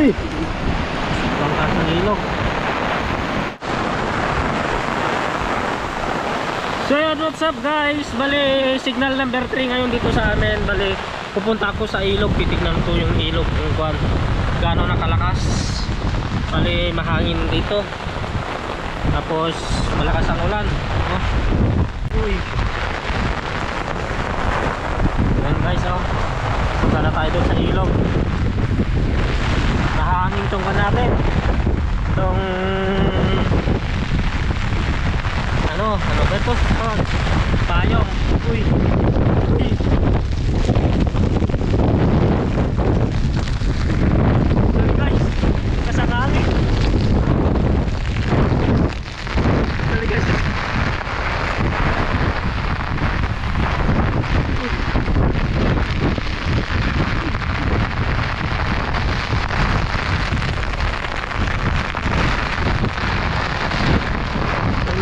Uy! Bangkas ng ilog. So yun, what's up guys? Bali, signal number 3 ngayon dito sa amin. Bali, pupunta ako sa ilog. Titignan ko yung ilog kung kuan, gaano nakalakas. Bali, mahangin dito. Tapos, malakas ang ulan. Oh. Uy. Yan guys, oh. Punta na tayo doon sa ilog. Nahangin tong kan natin. Tong ano, ano ba ito? Oh, payong. Uy.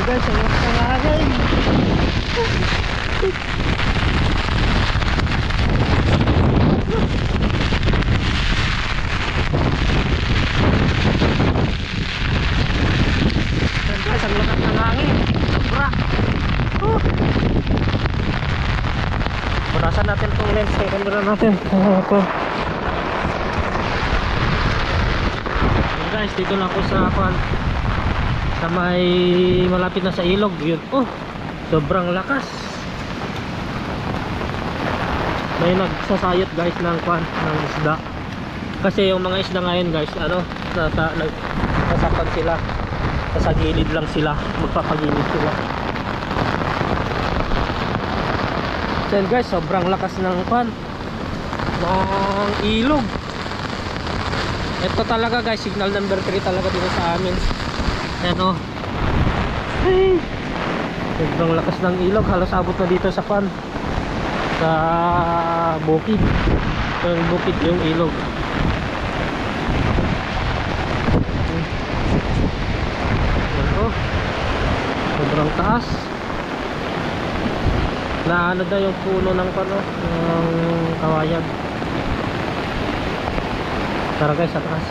Guys, ang kasakali. Yan guys, ang lakas ng hangin. Natin itong lens kay camera natin. Oh, ito. Yan guys, dito na ako sa kwan. Sa may malapit na sa ilog. Yun. Oh, sobrang lakas. May nagsasayot guys ng kwan, ng isda. Kasi yung mga isda ngayon guys, ano, nasa, nasakag sila sa gilid lang sila magpapagilid sila so yun guys sobrang lakas ng pan ng ilog ito talaga guys signal number 3 talaga dito sa amin ayan o Ay. sobrang lakas ng ilog halos abot na dito sa pan sa bukid yung bukid yung ilog Yan oh. Sobrang taas. Na ano daw yung puno ng pano, ng kawayan. Tara guys, sa taas.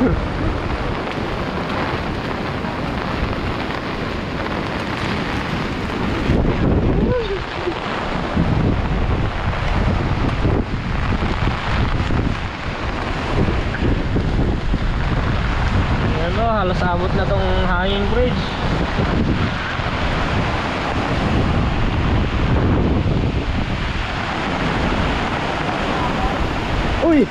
O, halos abot na tong hanging bridge. Uy!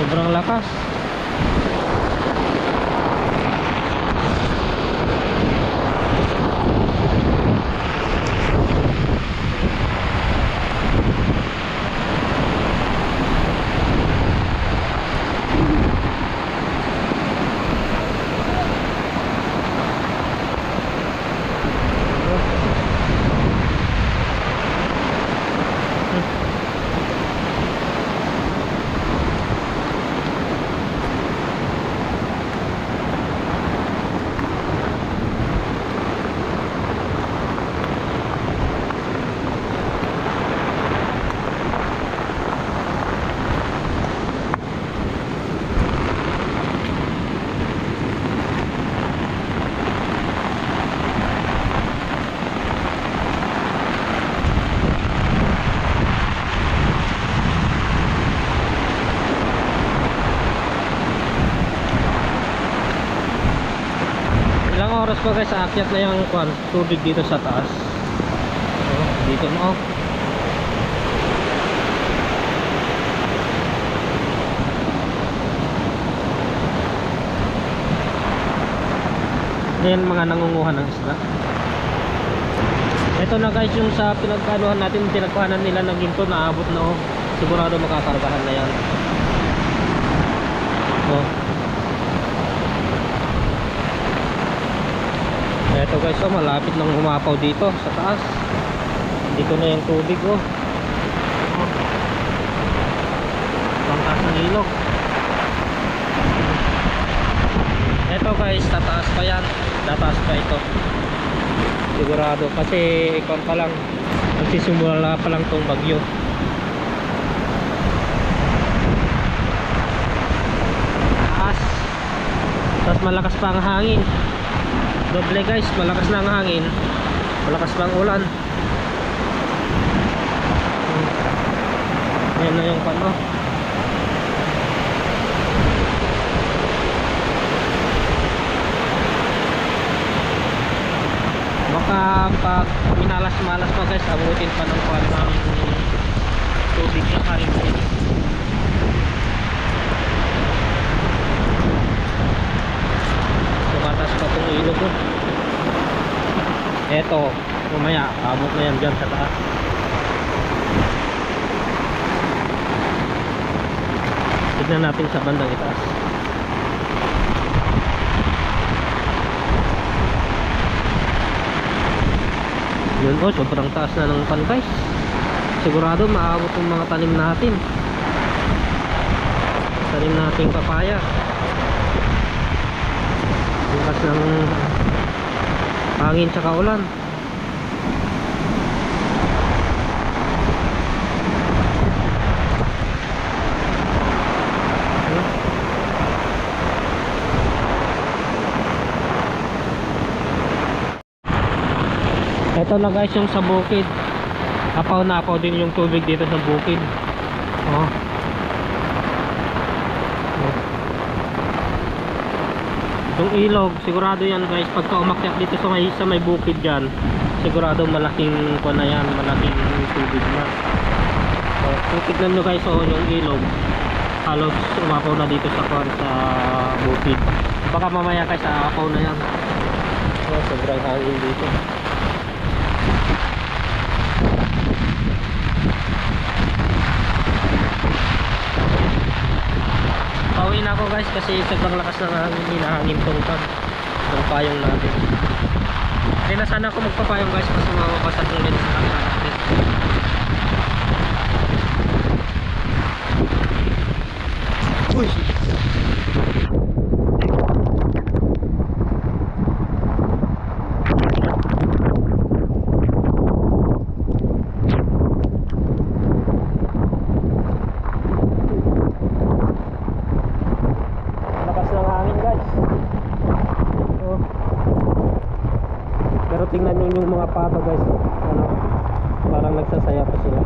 Sobrang lakas. Ilang oras pa guys aakyat na yung kwan, tubig dito sa taas. Oh, dito na oh. Yan mga nangunguha ng isda. Ito na guys yung sa pinagkanuhan natin, pinagkuhanan nila ng ginto na abot na oh. Sigurado makakargahan na yan. Oh. Eto guys, oh, malapit nang humapaw dito sa taas. Dito na yung tubig, oh. Bangkas ng ilog. Eto guys, tataas pa yan. Tataas pa ito. Sigurado kasi ikon pa lang nagsisimula pa lang tong bagyo. Taas. Tapos malakas pa ang hangin. Doble guys, malakas na ang hangin. Malakas pa ang ulan. Ayan na yung pano. Baka pag minalas-malas pa guys, abutin pa ng kwan ng tubig na karin. Tumatas pa itong ilog ko. Eto, mamaya, abot na yan dyan sa taas. Tignan natin sa bandang itaas. Yun po, sobrang taas na ng pan guys. Sigurado maabot yung mga tanim natin. Tanim nating papaya. Bukas ng hangin tsaka ulan. Ito na guys yung sa bukid. Apaw na apaw din yung tubig dito sa bukid. Oh. Yung ilog, sigurado yan guys, pagka umakyat dito sa may, sa may bukid dyan, sigurado malaking ko na yan, malaking tubig na. So, kung tignan nyo guys, oh, yung ilog, halos umapaw na dito sa kwan sa bukid. Baka mamaya guys, aapaw na yan. Oh, sobrang hangin dito. Pauwi na ako guys kasi sobrang lakas ng hangin, hinahangin tong pag ng payong natin. Hindi na sana ako magpapayong guys? Kasi mababasag yung lens ng Oh. Pero tingnan nyo yung mga pato guys. Ano, parang nagsasaya pa sila.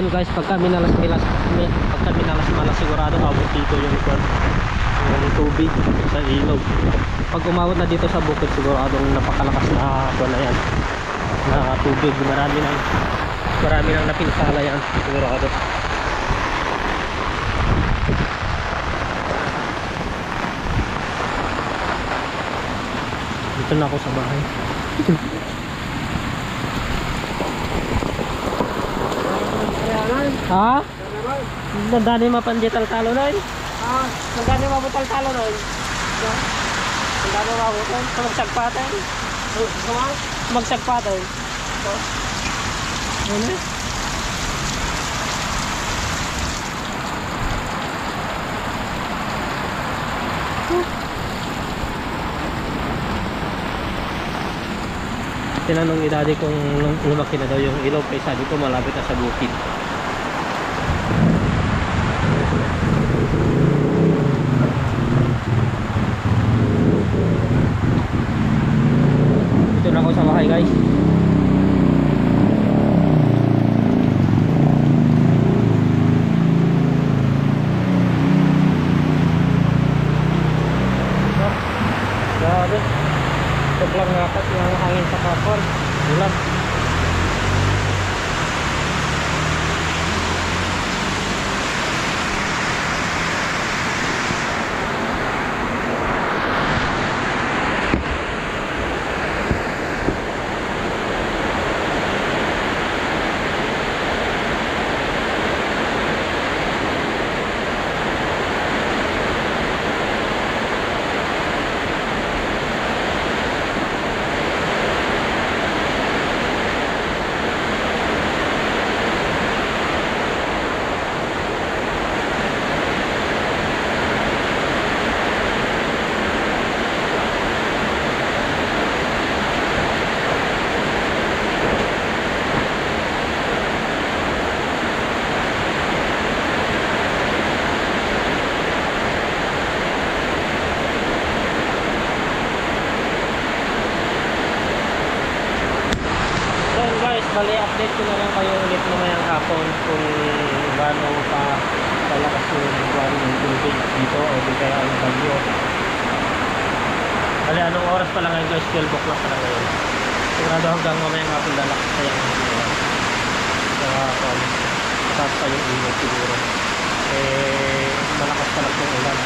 Ngayon guys, pagka minalas milas, mi- pagka minalas malas sigurado abot dito yung kwan, yung tubig sa ilog. Pag umawot na dito sa bukid siguradong napakalakas na kwan na yan. Na tubig, marami nang marami nang napinsala yan sigurado. Dito na ako sa bahay. Ha? Nagani mapandital talo na Ah, nagani mabutal talo na Nagani mabutal Magsagpatan Magsagpatan Ano? Tinanong ni daddy kung lum- lumaki na daw yung ilog kaya sabi ko malapit na sa bukid. Ako sa bahay guys. gaano pa talakas yung ng tubig dito o di kaya ang bagyo Bali, anong oras pa lang ngayon guys? 12 o'clock pa lang ngayon. Sigurado hanggang mamaya nga po lalakas kaya ang mga um, mataas pa yung init siguro. Eh, malakas pa lang yung ulan.